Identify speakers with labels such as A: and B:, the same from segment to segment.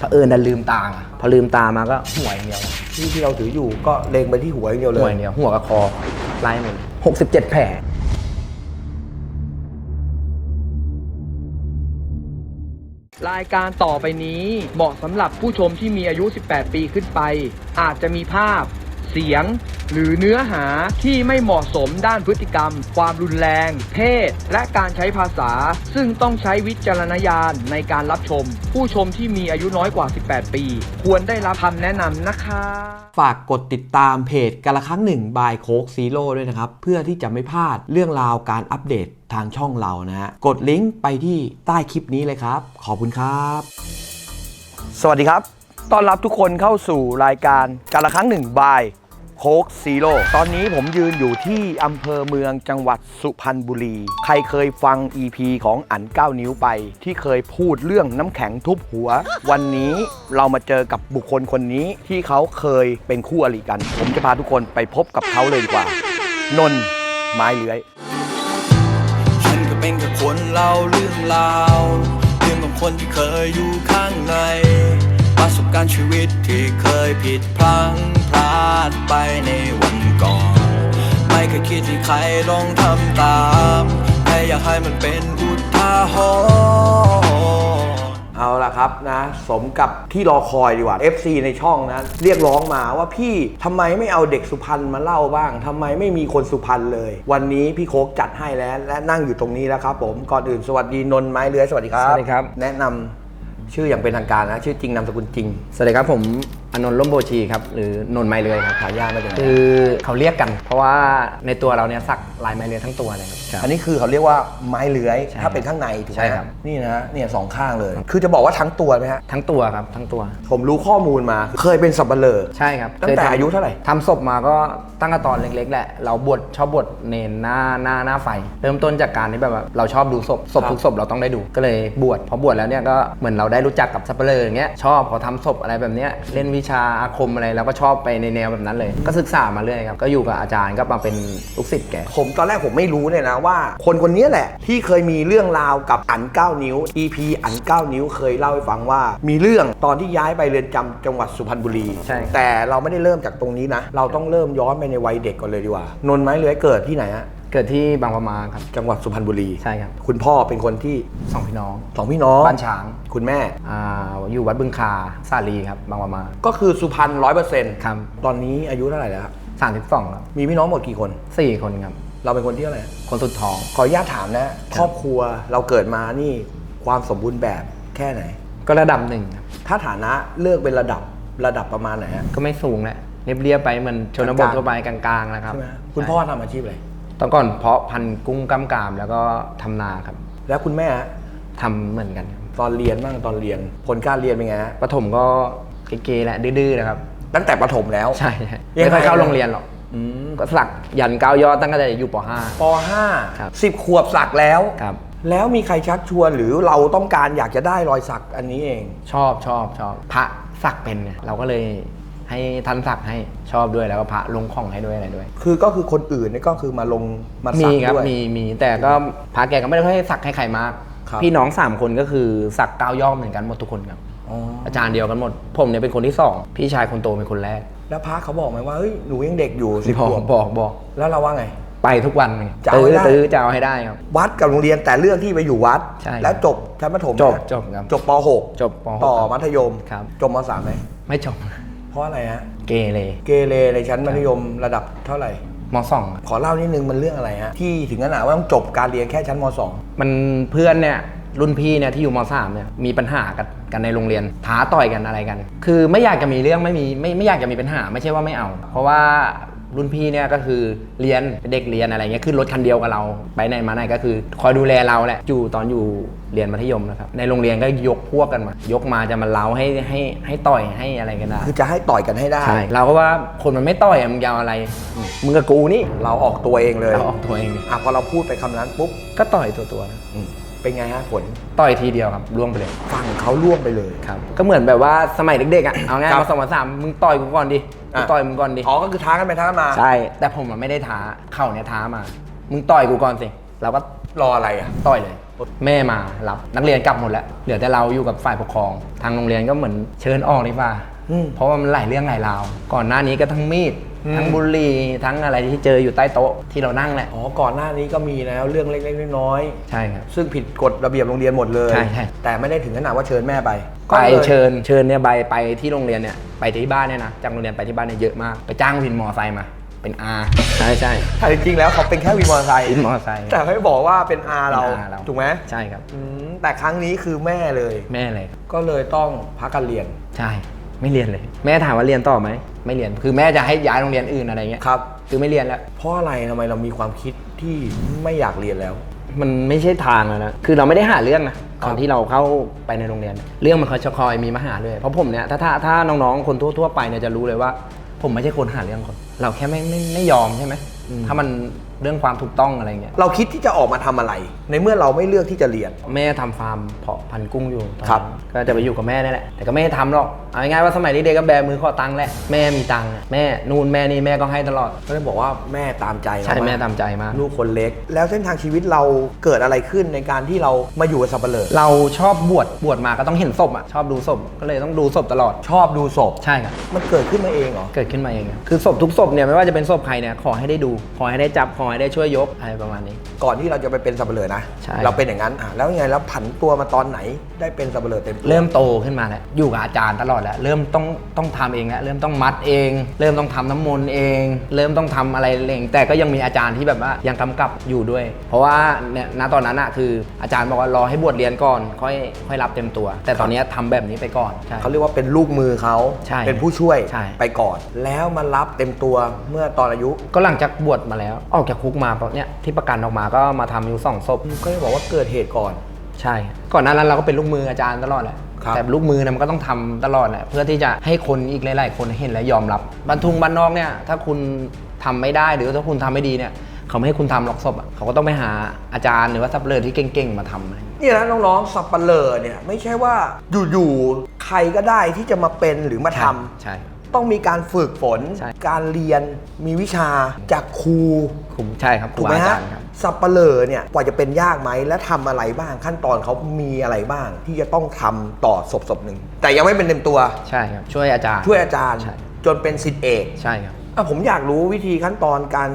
A: ถ้าเอิญดันลืมตาไงพอลืมตามาก็หัวอย่างเดียว
B: ที่ที่เราถืออยู่ก็เล็งไปที่หัวอย่างเดียวเล
A: หัวยอย่างเดียวหัวกับคอไล่หมดหกสิบเจ็ดแผลรายการต่อไปนี้เหมาะสำหรับผู้ชมที่มีอายุ 18 ปีขึ้นไป อาจจะมีภาพ เสียง หรือเนื้อหาที่ไม่เหมาะสมด้านพฤติกรรม ความรุนแรง เพศ และการใช้ภาษา ซึ่งต้องใช้วิจารณญาณในการรับชม ผู้ชมที่มีอายุน้อยกว่า 18 ปี ควรได้รับคำแนะนำนะคะ
C: ฝากกดติดตามเพจกันละครั้งหนึ่งบายโคกซีโร่ด้วยนะครับ เพื่อที่จะไม่พลาดเรื่องราวการอัปเดตทางช่องเรานะฮะกดลิงก์ไปที่ใต้คลิปนี้เลยครับ ขอบคุณครับ
B: สวัสดีครับ ต้อนรับทุกคนเข้าสู่รายการการละครั้งหนึ่งบาย โค้กซีโร่ตอนนี้ผมยืนอยู่ที่อำเภอเมืองจังหวัดสุพรรณบุรี ใครเคยฟัง EP ของอัน 9 นิ้วไป ที่เคยพูดเรื่องน้ำแข็งทุบหัว วันนี้เรามาเจอกับบุคคลคนนี้ที่เขาเคยเป็นคู่อริกัน ผมจะพาทุกคนไปพบกับเขาเลยดีกว่า นนท์ไม้เลื้อย
D: ฉันก็เป็นแค่คนเล่าเรื่องราวเรื่องของคนที่เคยอยู่ข้างใน การณ์ชีวิตที่เคยผิดพลั้งพลาดไปในวันก่อน ไม่เคยคิดที่ใครลองทำตามแค่อยากให้มันเป็นอุทาหรณ์
B: เอาละครับนะ สมกับที่รอคอยดีกว่า FC ในช่องนะ เรียกร้องมาว่าพี่ทำไมไม่เอาเด็กสุพรรณมาเล่าบ้างทำไมไม่มีคนสุพรรณเลย วันนี้พี่โคกจัดให้แล้ว และนั่งอยู่ตรงนี้แล้วครับผมก่อนอื่นสวัสดีนนท์ไม้เลื้อยสวัสดีครับ
A: สวัสดีครับ
B: แนะนำ ชื่ออย่างเป็นทางการนะ ชื่อจริงนามสกุลจริง
A: สวัสดีครับผมอนนท์ล่มโบชีครับหรือนนท์ไม้เลื้อยครับ
B: ฉายามาจากไหน
A: คือเขาเรียกกัน เพราะว่าในตัวเราเนี่ยสักลายไม้เลื้อยทั้งตัวเลยครับ
B: อันนี้คือเขาเรียกว่าไม้เลื้อย
A: ใช่
B: ถ้าเป็นข้างในถูกไหม
A: ใช่ครับ
B: นี่นะเนี่ยสองข้างเลย คือจะบอกว่าทั้งตัวไหมฮะ
A: ทั้งตัวครับทั้งตัว
B: ผมรู้ข้อมูลมา เคยเป็นสับเปลอ
A: ใช่ครับ
B: ตั้งแต่
A: คทำ
B: อายุเท่าไหร่
A: ทำศพมาก็ตั้งแต่ตอนเล็กๆแหละเราบวชชอบบวชเนนหน้าหน้าหน้าไฟ เริ่มต้นจากการที่แบบว่าเราชอบดูศพศพทุกศพเราต้องได้ดูก็เลยบวชพอบวชแล้วเนี่ยก็เหมือนเราได้รู้จักกับสัปเหร่ออย่างเงี้ยชอบพอทำศพอะไรแบบเนี้ยเล่นวิชาอาคมอะไรเราก็ชอบไปในแนวแบบนั้นเลย ก็ศึกษามาเรื่อยครับก็อยู่กับอาจารย์ก็มาเป็นลูกศิษย์แก
B: ผมตอนแรกผมไม่รู้เนี่ยนะว่า คนคนนี้แหละ ที่เคยมีเรื่องราวกับอัน 9 นิ้ว EP อัน 9 นิ้วเคยเล่าให้ฟังว่า มีเรื่องตอนที่ย้ายไปเรือนจำจังหวัดสุพรรณบุรี
A: ใช่
B: แต่เราไม่ได้เริ่มจากตรงนี้นะ เราต้องเริ่มย้อนไปในวัยเด็กก่อนเลยดีกว่านนท์ไม้เลื้อยเกิดที่ไหนฮะ
A: เกิดที่บางประมาครับ
B: จังหวัดสุพรรณบุรี
A: ใช่ครับ
B: คุณพ่อเป็นคนที่
A: สองพี่น้อง
B: สองพี่น้อง
A: บ้านช้าง
B: คุณแม่
A: อ่าอยู่วัดบึงคาสาลีครับบางประมา
B: ก็คือสุพรรณร้อยเปอร์เซ็นต์
A: ครับ
B: ตอนนี้อายุเท่าไหร่แล้วครับ
A: สามสิบสองครับ
B: มีพี่น้องหมดกี่คน
A: สี่คนครับ
B: เราเป็นคนที่เท่าไหร่
A: คนสุดท้อง
B: ขออนุญาตถามนะ ครอบครัวเราเกิดมานี่ความสมบูรณ์แบบแค่ไหน
A: ก็ระดับหนึ่งครับ
B: ถ้าฐานะเลือกเป็นระดับระดับประมาณไหนฮะ
A: ก็ไม่สูงแหละเรียบเรียบๆไปเหมือนชนบท
B: กลางๆ
A: ทั่วไปกลางๆนะครับ
B: ใช่ไหมคุณพ่อทำอาชีพอะไร
A: ตอนก่อนเพาะพันธุ์กุ้งกล้ามกรามแล้วก็ทำนาครับ
B: แล้วคุณแม่ฮะ
A: ทำเหมือนกันครับ
B: ตอนเรียนบ้างตอนเรียน ผลการเรียนเป็นไงฮะ
A: ประถมก็เกๆแหละดื้อๆนะครับ
B: ตั้งแต่ประถมแล้ว
A: ใช่ใช่
B: ยังไง
A: ไม่ค่อยเข้าโรงเรียนหรอก
B: อืม
A: ก็สักยันเก้ายอดตั้งแต่อยู่ป
B: ป
A: ครับ
B: .5 10ขวบสักแล้ว
A: .5 ครับ
B: แล้วมีใครชักชวนหรือเราต้องการอยากจะได้รอยสักอันนี้เอง
A: ชอบชอบชอบพระสักเป็นไงเราก็เลย ให้ท่านสักให้ชอบด้วยแล้วก็พระลงของให้ด้วยอะไรด้วย
B: คือก็คือคนอื่นนี่ก็คือมาลงมาสั
A: มี
B: ก
A: ครับ
B: ด้วย
A: มีมีแต่ก็พระแกก็ไม่ได้ค่อยสักให้ใครมาก
B: ครับ
A: พี่น้องสามคนก็คือสักเก้ายอดเหมือนกันหมดทุกคนครับ
B: อ๋อ
A: อาจารย์เดียวกันหมด ผมเนี่ยเป็นคนที่สองพี่ชายคนโตเป็นคนแรก
B: แล้วพระเขาบอกไหมว่าเฮ้ยหนูยังเด็กอยู่สิบ
A: บอก
B: ขวบ
A: บอกบอก
B: แล้วเราว่าไง
A: ไปทุกวันไง
B: จะเอา
A: ตื้
B: ให้
A: อ
B: ได้
A: ตื้อจะเอาให้ได้ครับ
B: วัดกับโรงเรียนแต่เรื่องที่ไปอยู่วัด
A: ใช่
B: แล้วจบชั้นประถม
A: จบ
B: นะ
A: จบครับ
B: จบป .6
A: จบปหก
B: ต่อ
A: ครับ
B: มัธยม
A: ครับ
B: จบม .3 ไหม
A: ไม่จบ
B: เพ ราะอะไรฮะ
A: เกเร
B: เกเรในชั้นมัธยมระดับเท่าไหร่
A: มสองครับ
B: ขอเล่านิดนึงมันเรื่องอะไรฮะที่ถึงขนาดว่าต้องจบการเรียนแค่ชั้นม
A: มันเพื่อนเนี่ยรุ่นพี่เนี่ยที่อยู่มสามเนี่ยมีปัญหากันกันในโรงเรียนท้าต่อยกันอะไรกัน คือไม่อยากจะมีเรื่องไม่มีไม่ไม่อยากจะมีปัญหาไม่ใช่ว่าไม่เอา เพราะว่า รุ่นพี่เนี่ยก็คือเรียนเป็นเด็กเรียนอะไรเงี้ยขึ้นรถคันเดียวกับเรา ไปไหนมาไหนก็คือ คอยดูแลเราแหละอยู่ตอนอยู่เรียนมัธยมนะครับในโรงเรียนก็ยกพวกกันมา ยกมาจะมาเล้าให้ให้ให้ต่อยให้อะไรกันได้
B: .2 คือจะให้ต่อยกันให้ได้
A: ใช่เราก็ว่าคนมันไม่ต่อยอะมึงยาวอะไรมึงกับกูนี่
B: เราออกตัวเองเลย
A: เราออกตัวเอง
B: อะพอเราพูดไปคำนั้นปุ๊บ
A: ก็ต่อยตัวตัวๆนะ
B: อืม เป็นไงฮะผล
A: ต่อยทีเดียวครับล่วงไปเลย
B: ฝั่งเขาล่วงไปเลย
A: ครับก็เหมือนแบบว่าสมัยเด็กๆอะเอาง่าย
B: ครับ
A: มาสองมาสามมึงต่อยกูก่อนดิกู
B: อะ
A: ต่อยมึงก่อนดิ
B: อ๋อก็คือท้ากันไปท้ากันมา
A: ใช่ แต่ผมอะไม่ได้ท้าเข่าเนี่ยท้ามา มึงต่อยกูก่อนสิเราก็
B: รออะไรอะ
A: ต่อยเลย แม่มารับนักเรียนกลับหมดแล้วเหลือแต่เราอยู่กับฝ่ายปกครอง ทางโรงเรียนก็เหมือนเชิญออกดีกว่า
B: อืม
A: เพราะว่ามันหลายเรื่องหลายราวก่อนหน้านี้ก็ทั้งมีด
B: อืม
A: ทั้งบุหรี่ทั้งอะไรที่เจออยู่ใต้โต๊ะที่เรานั่งแหละ
B: อ๋อก่อนหน้านี้ก็มีแล้วเรื่องเล็กๆน้อย
A: ใช่ครับ
B: ๆซึ่งผิดกฎระเบียบโรงเรียนหมดเลย
A: ใช่ใช่
B: แต่ไม่ได้ถึงขนาดว่าเชิญแม่ไป
A: ไป
B: ก็ลย
A: เชิญเชิญเนี่ยใบไปที่โรงเรียนเนี่ยไปที่บ้านเนี่ยนะจากโรงเรียนไปที่บ้านเนี่ยเยอะมากไปจ้างวินมอไซค์มา เป็นอาใช่ใช่
B: แต่จริงๆแล้วเขาเป็นแค่วินมอเตอร์ไซค์
A: วินมอไซค์
B: แต่ไม่บอกว่าเป็นอาเรา
A: เป็นอาเรา
B: ถูกไหม
A: ใช่ครับ
B: อืมแต่ครั้งนี้คือแม่เลย
A: แม่เลย
B: ก็เลยต้องพักการเรียน
A: ใช่ ไม่เรียนเลย แม่ถามว่าเรียนต่อไหม ไม่เรียน คือแม่จะให้ย้ายโรงเรียนอื่นอะไรเงี้ย
B: ครับ
A: คือไม่เรียนแล้ว
B: เพราะอะไรทำไมเรามีความคิดที่ไม่อยากเรียนแล้ว
A: มันไม่ใช่ทางแล้วนะ คือเราไม่ได้หาเรื่องนะ
B: ครั
A: ตอบนที่เราเข้าไปในโรงเรียน เรื่องมันคอยจะคอยมีมาหาเลย เพราะผมเนี่ยถ้าถ้าถ้าน้องๆ คนทั่วๆไปเนี่ยจะรู้เลยว่า ผมไม่ใช่คนหาเรื่องคน เราแค่ไม่ไม่ไม่ยอมใช่ไหม ถ้ามัน เรื่องความถูกต้องอะไรเงี้ย
B: เราคิดที่จะออกมาทำอะไร ในเมื่อเราไม่เลือกที่จะเรียน
A: แม่ทำฟาร์มเพาะพันธุ์กุ้งอยู่ตอนนั้น
B: ครับ
A: ก็จะไปอยู่กับแม่นี่แหละแต่ก็ไม่ได้ทำหรอกเอาง่ายๆว่าสมัยเด็กๆก็แบมือขอตังค์แหละแม่มีตังค์อะแม่นู่นแม่นี่แม่ก็ให้ตลอด
B: ก็เลยบอกว่าแม่ตามใจเรา
A: ใช่
B: ก
A: แม่ตามใจมาก
B: ลูกคนเล็ก แล้วเส้นทางชีวิตเราเกิดอะไรขึ้นในการที่เรามาอยู่กับสับเปลือ
A: เราชอบบวชบวชมาก็ต้องเห็นศพอะชอบดูศพก็เลยต้องดูศพตลอด
B: ชอบดูศพ
A: ใช่ครับ
B: มันเกิดขึ้นมาเองเหรอ
A: เกิดขึ้นมาเองอะคือศพทุกศพเนี่ยไม่ว่าจะเป็นศพใครเนี่ยขอให้ได้ดู ขอให้ได้จับขอให้ได้ช่วยยกอะไรประมาณนี้
B: ก่อนที่เราจะไปเป็นสับเปลือนะ
A: ใช่
B: เราเป็นอย่างนั้นอะแล้วยังไงแล้วผันตัวมาตอนไหนได้เป็นสับเปลือเต็มตัว
A: เริ่มโตขึ้นมาแล้วอยู่กับอาจารย์ตลอดแล้วเริ่มต้องต้องทำเองแล้วเริ่มต้องมัดเอง เริ่มต้องทำน้ำมนต์เอง เริ่มต้องทำอะไรเองแต่ก็ยังมีอาจารย์ที่แบบว่ายังกำกับอยู่ด้วย เพราะว่าเนี่ยณตอนนั้นอะคืออาจารย์บอกว่ารอให้บวชเรียนก่อนค่อยค่อยรับเต็มตัว แต่ตอนเนี้ยทำแบบนี้ไปก่อนใช่
B: เขาเรียกว่าเป็นลูกมือเขา
A: ใช่
B: เป็นผู้ช่วย
A: ใช่
B: ไปก่อน แล้วมารับเต็มตัวเมื่อตอนอายุ
A: ก็หลังจากบวชมาแล้ว ออกจากคุกมาปุ๊บเนี่ยที่ประกันออกมาก็มาทำอยู่สองศพ
B: ก็จะบอกว่าเกิดเหตุก่อน
A: ใช่ ก่อนหน้านั้นเราก็เป็นลูกมืออาจารย์ตลอดแหละ
B: ครับ
A: แต่ลูกมือเนี่ยมันก็ต้องทำตลอดแหละเพื่อที่จะให้คนอีกหลาย ๆ คนเห็นและยอมรับบรรทุงบ้านนอกเนี่ย ถ้าคุณทำไม่ได้หรือถ้าคุณทำไม่ดีเนี่ย เขาไม่ให้คุณทำหรอกศพอะเขาก็ต้องไปหาอาจารย์หรือว่าซับเลอร์ที่เก่งๆมาทำอะไร
B: เนี่ยนะน้องๆสับเปลอเนี่ยไม่ใช่ว่าอยู่ๆใครก็ได้ที่จะมาเป็นหรือมาทำ
A: ใช่
B: ต้องมีการฝึกฝน
A: ใช่
B: การเรียนมีวิชาจากครู
A: คุมใช่ครับครู
B: ถูกไหม
A: อา
B: ฮะ
A: จารย์ครับ
B: สับเปลอเนี่ยกว่าจะเป็นยากไหมและทำอะไรบ้างขั้นตอนเขามีอะไรบ้าง ที่จะต้องทำต่อศพศพหนึ่งแต่ยังไม่เป็นเต็มตัว
A: ใช่ครับ ช่วยอาจารย์
B: ช่วยอาจารย์
A: ใช่
B: จนเป็นสิทธิเอก
A: ใช่ครับ
B: อะผมอยากรู้วิธีขั้นตอนการ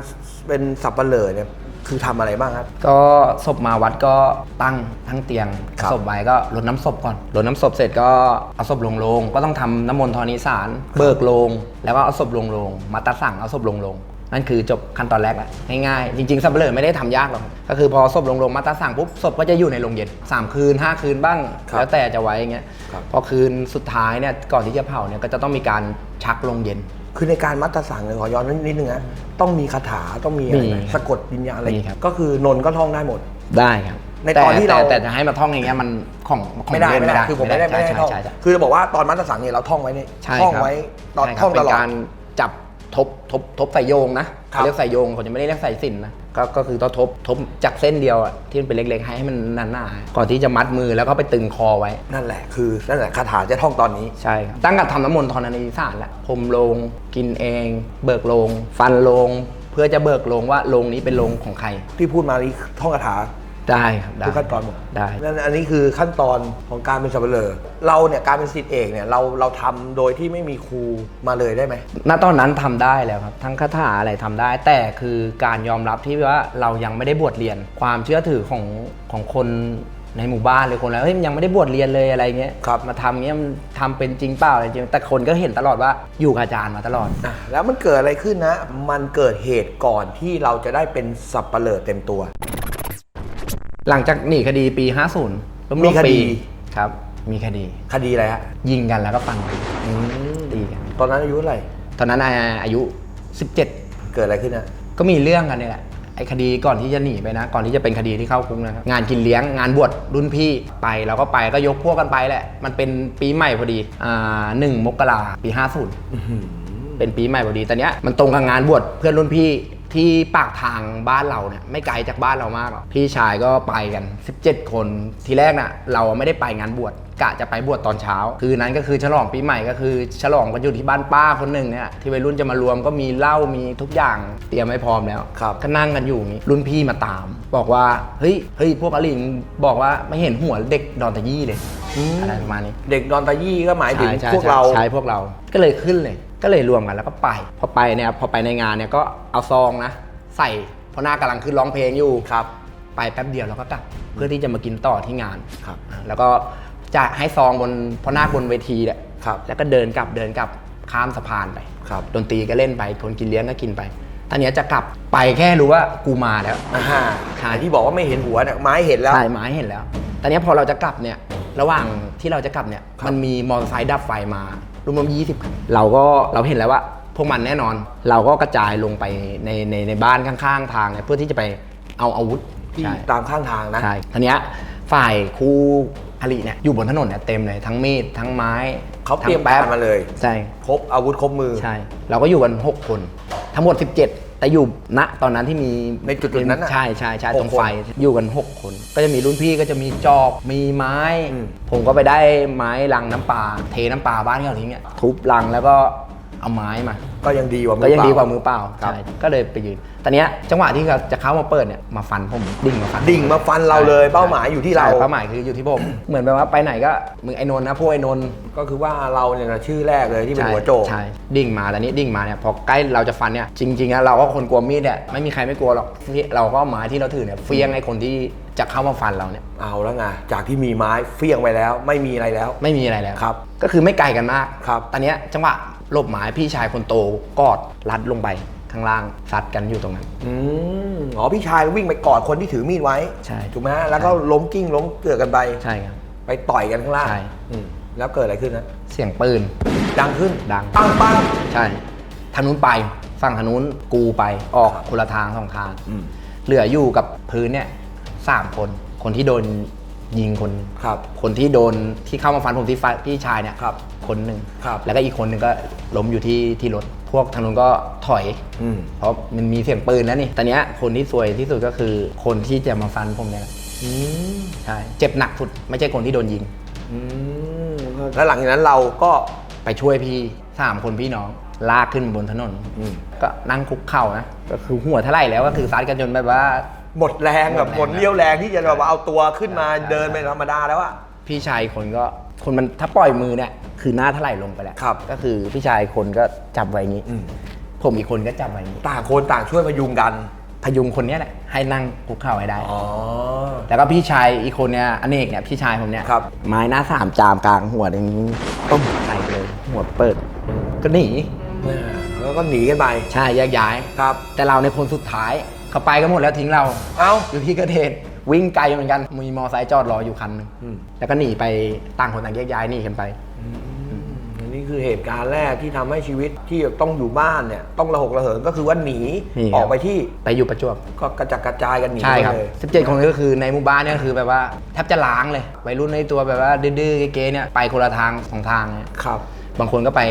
B: เป็นสับเปลอเนี่ย คือทำอะไรบ้างครับ
A: ก็ศพมาวัดก็ตั้งทั้งเตียง
B: ครับ
A: ศพไว้ก็รดน้ำศพก่อนรดน้ำศพเสร็จก็เอาศพลงโลงก็ต้องทำน้ำมนต์ธรณีสาร เบิกโลง แล้วก็เอาศพลงโลงมาตัดสั่งเอาศพลงโลงนั่นคือจบขั้นตอนแรกแหละง่ายๆจริงๆสับเปลือไม่ได้ทำยากหรอกก็คือพอศพลงโลงมาตัดสั่งปุ๊บศพก็จะอยู่ในโรงเย็นสามคืนห้าคืนบ้าง
B: ครับ
A: แล้วแต่จะไว้อย่างเงี้ย
B: ครับ
A: พอคืนสุดท้ายเนี่ยก่อนที่จะเผาเนี่ยก็จะต้องมีการชักลงเย็น
B: คือในการมัตตสังเลยขอย้อนนิดนึงนะต้องมีคาถาต้องมีอะไรไหม
A: มี
B: สะกดวิญญาณอะไร
A: มีครับ
B: ก็คือนนท์ก็ท่องได้หมด
A: ได้ครับ
B: ในตอนที่เรา
A: แต่แต่จะให้มาท่องอย่างเงี้ยมันของของ
B: ไม่ได้
A: เล่น
B: ไม่ได้คือผมไม่ได้ไม่ได้
A: ใช่
B: ท่อง
A: ใช่ใช่
B: คือจะบอกว่าตอนมัตตสังเนี่ยเราท่องไว้เนี่ย
A: ใช่
B: ท่อง
A: ครับ
B: ไว้ตอน
A: ใช่ครับ
B: ท่องตลอ
A: เป็
B: ด
A: นการจับทบทบทบใส่โยงนะครับ เขาเรียกใส่โยงเขาจะไม่ได้เรียกใส่สินนะ ก็ก็คือต้องทบทบจากเส้นเดียวอะที่มันเป็นเล็กๆให้มันหนาๆก่อนที่จะมัดมือแล้วก็ไปตึงคอไว้
B: นั่นแหละคือนั่นแหละคาถาจะท่องตอนนี้
A: ใช่ครับตั้งกับทำน้ำมนต์ทอนันอีสานแหละพรมโลง กินเอง เบิกโลง ฟันโลง เพื่อจะเบิกโลงว่าโลงนี้เป็นโลงของใคร
B: ที่พูดมานี้ท่องคาถา
A: ได้ครับได้
B: ทุกขั้นตอนหมด
A: ได้
B: นั่นอันนี้คือขั้นตอนของการเป็นสับเปลอเราเนี่ยการเป็นศิษย์เอกเนี่ยเราเราทำโดยที่ไม่มีครูมาเลยได้ไหม
A: ณตอนนั้นทำได้แล้วครับ ทั้งคาถาอะไรทำได้ แต่คือการยอมรับที่ว่าเรายังไม่ได้บวชเรียน ความเชื่อถือของของคนในหมู่บ้านหรือคนแล้วเฮ้ยมันยังไม่ได้บวชเรียนเลยอะไรเงี้ย
B: ครับ
A: มาทำเงี้ยมันทำเป็นจริงเปล่าอะไรจริงแต่คนก็เห็นตลอดว่าอยู่กับอาจารย์มาตลอด
B: อะแล้วมันเกิดอะไรขึ้นนะ มันเกิดเหตุก่อนที่เราจะได้เป็นสับเปลอเต็มตัว
A: หลังจากหนีคดีปี 50ร่วมๆ
B: มีคดี
A: ปีครับ มีคดี
B: คดีอะไรฮะ
A: ยิงกันแล้วก็ฟันกัน
B: อืม
A: ตีกัน
B: ตอนนั้นอายุเท่าไหร่
A: ตอนนั้นอาอายุ 17
B: เกิดอะไรขึ้นนะ
A: ก็มีเรื่องกันนี่แหละ ไอ้คดีก่อนที่จะหนีไปนะ ก่อนที่จะเป็นคดีที่เข้าคุกนะครับงานกินเลี้ยงงานบวชรุ่นพี่ไปเราก็ไปก็ยกพวกกันไปแหละ มันเป็นปีใหม่พอดีอ่าหนึ่งมกราปี50 เป็นปีใหม่พอดีตอนเนี้ยมันตรงกับงานบวชเพื่อนรุ่นพี่ ที่ปากทางบ้านเราเนี่ยไม่ไกลจากบ้านเรามากหรอกพี่ชายก็ไปกัน 17 คนทีแรกน่ะ เราไม่ได้ไปงานบวชกะจะไปบวชตอนเช้า คือนั้นก็คือฉลองปีใหม่ก็คือ ฉลองกันอยู่ที่บ้านป้าคนหนึ่งเนี่ยที่วัยรุ่นจะมารวมก็มีเหล้ามีทุกอย่างเตรียมไว้พร้อมแล้ว
B: ครับ
A: ก็นั่งกันอยู่อย่างงี้รุ่นพี่มาตาม บอกว่าเฮ้ยเฮ้ยพวกอลิงบอกว่าไม่เห็นหัวเด็กดอนตะยี่เลยอะไรประมาณนี้
B: เด็กดอนตายี่ก็หมายถึง
A: ใช่
B: พวกเรา
A: ใช่พวกเราก็เลยขึ้นเลย ก็เลยรวมกันแล้วก็ไป พอไปเนี่ยพอไปในงานเนี่ยก็เอาซองนะ ใส่เพราะหน้ากำลังขึ้นร้องเพลงอยู่
B: ครับ
A: ไปแป๊บเดียวแล้วก็กลับเพื่อที่จะมากินต่อที่งาน
B: ครับ
A: อ่าแล้วก็จะให้ซองบนเพราะหน้าบนเวทีแหละ
B: ครับ
A: แล้วก็เดินกลับเดินกลับข้ามสะพานไป
B: ครับ
A: ดนตรีก็เล่นไปคนกินเลี้ยงก็กินไปตอนเนี้ยจะกลับไปแค่รู้ว่ากูมาแล้ว
B: อ่าฮะ
A: ใช่
B: ที่บอกว่าไม่เห็นหัวเนี่ยไม้เห็นแล้ว
A: ใช่ไม้เห็นแล้ว ตอนนี้พอเราจะกลับเนี่ย ระหว่างที่เราจะกลับเนี่ย
B: ครับ
A: มันมีมอเตอร์ไซค์ดับไฟมา รวมๆยี่สิบคันเราก็เราเห็นแล้วว่า พวกมันแน่นอน เราก็กระจายลงไปในในในบ้านข้างๆ ทางเนี่ยเพื่อที่จะไปเอาอาวุธ
B: ที่
A: ใช่
B: ตามข้างทางนะ
A: ใช่ทีเนี้ยฝ่ายคู่อริเนี่ยอยู่บนถนนเนี่ยเต็มเลยทั้งมีดทั้งไม้
B: เขาเตรียม
A: ทั้งแป๊บ
B: การมาเลย
A: ใช่
B: ครบอาวุธครบมือ
A: ใช่ เราก็อยู่กัน 6 คน ทั้งหมด 17 แต่อยู่ณตอนนั้นที่มี
B: ในจุดๆนั้นน่ะ
A: ใช่ใช่ใช่
B: หก
A: ตรง
B: คน
A: ไฟอยู่กัน 6 คน ก็จะมีรุ่นพี่ก็จะมีจอบมีไม้
B: อืม
A: ผมก็ไปได้ไม้ลังน้ำปลาเทน้ำปลาบ้านเขาทิ้งเนี่ยทุบลังแล้วก็ เอาไม้มา
B: ก็ยังดีกว่ามื
A: ก็ยัง
B: เปล่
A: ดีกว่ามือเปล่า
B: ครับ
A: ใช่ก็เลยไปยืนตอนเนี้ยจังหวะที่เขาจะเข้ามาเปิดเนี่ยมาฟันผมดิ่งมาฟัน
B: ดิ่งมาฟันเราเลย
A: ใช่
B: เป้าหมายอยู่ที่เรา
A: ใช่เป้าหมายคืออยู่ที่ผมเหมือนแบบว่าไปไหนก็มึงไอ้นนท์นะพวกไอ้นนท์
B: ก็คือว่าเราเนี่ยนะชื่อแรกเลยที่เป็น
A: ใช่
B: หัวโจก
A: ใช่ดิ่งมาแต่นี้ดิ่งมาเนี่ยพอใกล้เราจะฟันเนี่ยจริงๆอะเราก็คนกลัวมีดเนี่ยไม่มีใครไม่กลัวหรอกเราก็เอาไม้ที่เราถือเนี่ยเฟี้ยงไอ้คนที่จะเข้ามาฟันเราเนี่ย
B: เอาแล้วไงจากที่มีไม้เฟี้ยงไปแล้ว ไม่มีอะไรแล้ว
A: ไม่มีอะไรแล้ว
B: ครับ
A: ก็คือไม่ไกลกันมาก
B: ครับ
A: ตอนเนี้ยจังหวะ หลบหมายพี่ชายคนโตกอดรัดลงไปข้างล่างซัดกันอยู่ตรงนั้น
B: อืมอ๋อพี่ชายวิ่งไปกอดคนที่ถือมีดไว้
A: ใช่
B: ถูกไหมฮะแล้วก็ล้มกิ้งล้มเกือกกันไป
A: ใช่ครับ
B: ไปต่อยกันข้างล่าง
A: ใช่
B: อืมแล้วเกิดอะไรขึ้นนะ
A: เสียงปืน
B: ดังขึ้น
A: ดัง
B: ปังปัง
A: ใช่ทางนู้นไปฝั่งทางนู้นกูไปออกคนละทางสองทาง
B: อืม
A: เหลืออยู่กับพื้นเนี่ยสามคน คนที่โดน ยิงคนหนึ่ง
B: ครับ
A: คนที่โดนที่เข้ามาฟันผมที่ฟันพี่ชายเนี่ย
B: ครับ
A: คนหนึ่ง
B: ครับ
A: แล้วก็อีกคนหนึ่งก็ล้มอยู่ที่ที่รถ พวกทางนู้นก็ถอย
B: อืม
A: เพราะมันมีเสียงปืนแล้วนี่ตอนเนี้ยคนที่ซวยที่สุดก็คือคนที่จะมาฟันผมเนี่ยแหละ
B: อืม
A: ใช่เจ็บหนักสุดไม่ใช่คนที่โดนยิง
B: อืมแล้วหลังจากนั้นเราก็
A: ไปช่วยพี่สามคนพี่น้องลากขึ้นบนถนน
B: อืม
A: ก็นั่งคุกเข่านะก็คือหัวเท่าไหร่แล้วก็คือซัดกันจนแบบว่า
B: หมดแรงแบบ
A: ห
B: ห
A: ม
B: ม
A: ด
B: ด
A: แรง
B: เรี่ยวแรงที่จะแบบว่าเอาตัวขึ้นมา
A: ใช่
B: เดินเป็นธรรมดาแล้วอะ
A: พี่ชายคนก็คนมันถ้าปล่อยมือเนี่ยคือหน้าเท่าไหร่ลงไปแล้ว
B: ครับ
A: ก็คือพี่ชายคนก็จับไว้อย่างนี้
B: อืม
A: ผมอีกคนก็จับไว้อย่างนี้
B: ต่างคนต่างช่วยพยุงกัน
A: พยุงคนเนี้ยแหละให้นั่งคุกเข่าให้ได้
B: อ๋อ
A: แล้วก็พี่ชายอีกคนเนี่ยอเนกเนี่ยพี่ชายผมเนี่ย
B: ครับ
A: ไม้หน้าสามจามกลางหัวอย่างนี้ต้มใส่เลยหัวเปิด ก็หนี
B: แล้วก็หนีกันไป
A: ใช่แยกย้าย
B: ครับ
A: แต่เราในคนสุดท้าย เขาไปกันหมดแล้วทิ้งเรา
B: เอ้า
A: อยู่ที่เกิดเหตุวิ่งไกลเหมือนกัน มีมอไซค์จอดรออยู่คันหนึง
B: อืม
A: แล้วก็หนีไปต่างคนต่างแยกย้ายหนีกันไป
B: อันนี้คือเหตุการณ์แรกที่ทำให้ชีวิตที่ต้องอยู่บ้านเนี่ย ต้องระหกระเหินก็คือว่าหนี
A: หนีครับ
B: ออกไปที่
A: ไปอยู่ประจวบ
B: ก็กระจัดกระจายกันหนี
A: ใช่ครับ
B: ไปเลย
A: 17 คนก็คือในหมู่บ้านเนี่ยคือแบบว่าแทบจะล้างเลยวัยรุ่นในตัวแบบว่าดื้อๆเก๋ๆเนี่ยไปคนละทางสองทางเนี่ย
B: ครับ
A: บางคนก็ไป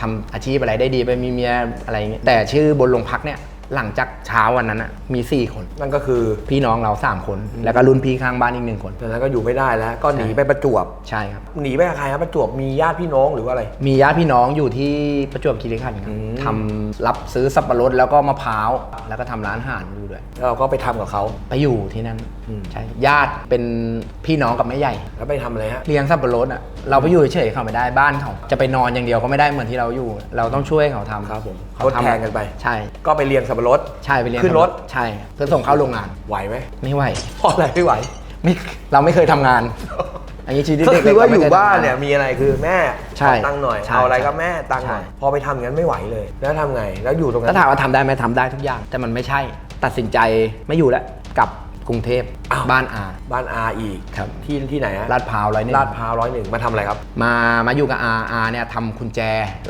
A: ทำอาชีพอะไรได้ดีไปมีเมียอะไรอย่างเงี้ยแต่ชื่อบนโรงพักเนี่ย หลังจากเช้าวันนั้นอะมี4คน
B: นั่นก็คือ
A: พี่น้องเรา3คน แล้วก็รุ่นพี่ข้างบ้านอีกหนึ่งคน
B: ตอนนั้นก็อยู่ไม่ได้แล้ว ก็หนีไปประจวบ
A: ใช่ครับ
B: หนีไปกับใครครับประจวบมีญาติพี่น้องหรือว่าอะไร
A: มีญาติพี่น้องอยู่ที่ประจวบคีรีขันธ์ครับ
B: อืม
A: ทำรับซื้อสับปะรดแล้วก็มะพร้าวแล้วก็ทำร้านอาหารอยู่ด้วย
B: แล้วเราก็ไปทำกับเขา
A: ไปอยู่ที่นั่น
B: อืม
A: ใช่ญาติเป็นพี่น้องกับแม่ใหญ่
B: แล้วไปทำอะไรฮะ
A: เลี้ยงสับปะรดอะเราไปอยู่เฉยๆเขาไม่ได้บ้านเขาจะไปนอนอย่างเดียวก็ไม่ได้เหมือนที่เราอยู่ เราต้องช่วยเขาทำ
B: ครับผม
A: เขา
B: ทด
A: ทำ
B: แทนกันไป
A: ใช่
B: ก็ไปเรียงสับปะรด
A: ใช่ไปเลี้ยง
B: ขึ้นรถ
A: ใช่เพื่อส่งเข้าโรงงาน
B: ไหวไหม
A: ไม่ไหว
B: เพราะอะไรไม่ไหว
A: ไม่เราไม่เคยทำงาน อันนี้ชีวิต
B: ก็
A: เด็กๆ
B: คือว่า
A: เร
B: อ
A: ไม่
B: ยู่
A: คทำง
B: บ้านเนี่ยมีอะไรคือแม่
A: ใช่
B: ขอตังค์หน่อย
A: ใช่
B: เอาอะไร
A: ใช่
B: ก็แม่ตังค์หน่อย
A: ใช่
B: พอไปทำอย่างนั้นไม่ไหวเลย แล้วทำไงแล้วอยู่ตรงนั้
A: ถ้านถามว่าทำได้ไหมทำได้ทุกอย่าง แต่มันไม่ใช่ ตัดสินใจไม่อยู่แล้วกลับ กรุงเทพ
B: อ้าว
A: บ้านอา
B: บ้านอาอีก
A: ครับ
B: ที่ที่ไหนฮะ
A: ลาดพร้าวร้อยหนึ่ง
B: ลาดพร้าวร้อยหนึ่งมาทำอะไรครับ
A: มามาอยู่กับอาอาเนี่ยทำกุญแจ